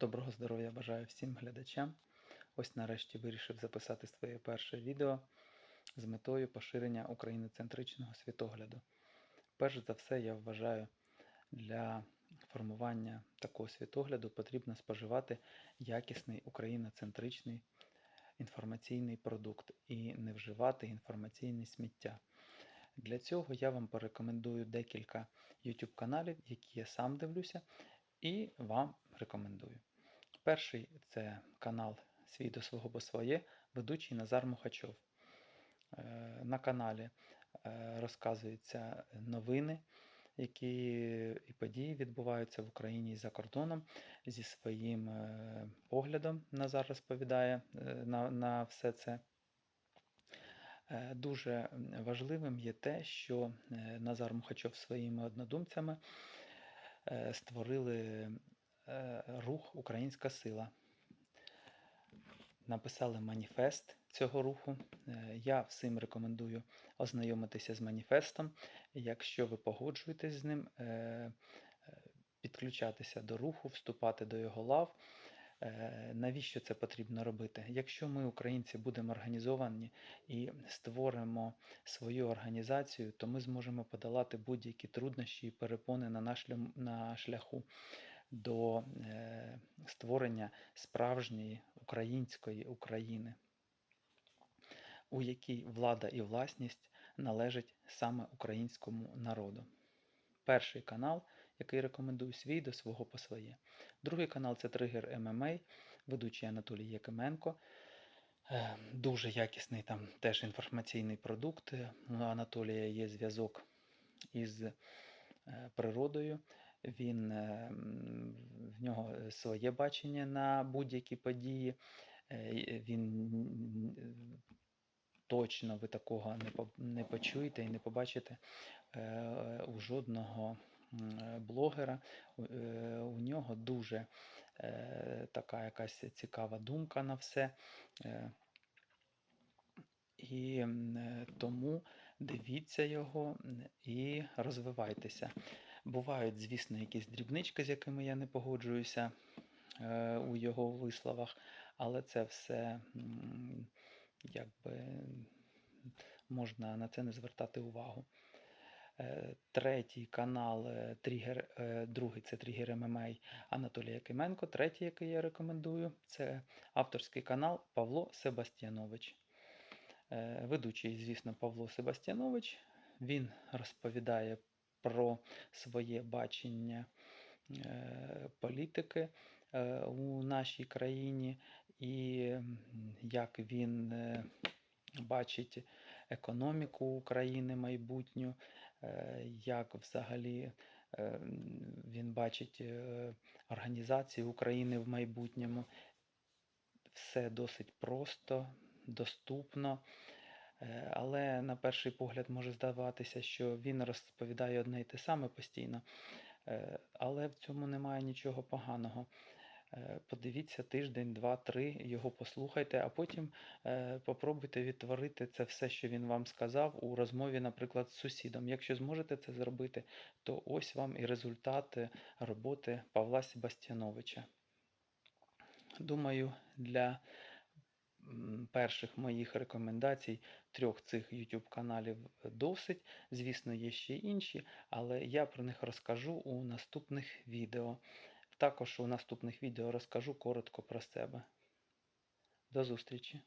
Доброго здоров'я бажаю всім глядачам. Ось нарешті вирішив записати своє перше відео з метою поширення україноцентричного світогляду. Перш за все, я вважаю, для формування такого світогляду потрібно споживати якісний україноцентричний інформаційний продукт і не вживати інформаційне сміття. Для цього я вам порекомендую декілька YouTube каналів, які я сам дивлюся, і вам рекомендую. Перший це канал Свій до свого по своє, ведучий Назар Мухачов. Е, На каналі е, розказуються новини, які і події відбуваються в Україні і за кордоном. Зі своїм е, поглядом Назар розповідає на, на все це. Дуже важливим є те, що Назар Мухачов своїми однодумцями створили рух Українська сила. Написали маніфест цього руху. Е, Я всім рекомендую ознайомитися з маніфестом. Якщо ви погоджуєтесь з ним, е, е, підключатися до руху, вступати до його лав. Е, Навіщо це потрібно робити? Якщо ми, українці, будемо організовані і створимо свою організацію, то ми зможемо подолати будь-які труднощі і перепони на шляху до е, створення справжньої української України, у якій влада і власність належать саме українському народу. Перший канал, який рекомендую свій до свого по своє. Другий канал це Тригер ММА, ведучий Анатолій Якименко. Е, Дуже якісний там теж інформаційний продукт. У Анатолія є зв'язок із е, природою. Він е, в нього своє бачення на будь-які події. Е, Він точно ви такого не почуєте і не побачите е, у жодного е, блогера. У- е, нього дуже е, така якась цікава думка на все. Е, І е, тому дивіться його і розвивайтеся. Бувають, звісно, якісь дрібнички, з якими я не погоджуюся е, у його висловах, але це все якби можна на це не звертати увагу. Е, Третій канал е, Тригер, другий це Тригер ММА Анатолія Кименко. Третій, який я рекомендую, це авторський канал Павло Себастьянович. Ведучий, звісно, Павло Себастьянович. Він розповідає про своє бачення е, політики е, у нашій країні і як він е, бачить економіку України майбутню, як взагалі він бачить організацію України в майбутньому. Все досить просто, доступно. Е, Але на перший погляд може здаватися, що він розповідає одне й те саме постійно. Е, Але в цьому немає нічого поганого. Е, Подивіться тиждень, два, три, його послухайте, а потім попробуйте відтворити це все, що він вам сказав у розмові, наприклад, з сусідом. Якщо зможете це зробити, то ось вам і результати роботи Павла Себастьяновича. Думаю, для перших моїх рекомендацій трьох цих YouTube каналів досить. Звісно, є ще інші, але я про них розкажу у наступних відео. Також у наступних відео розкажу коротко про себе. До зустрічі!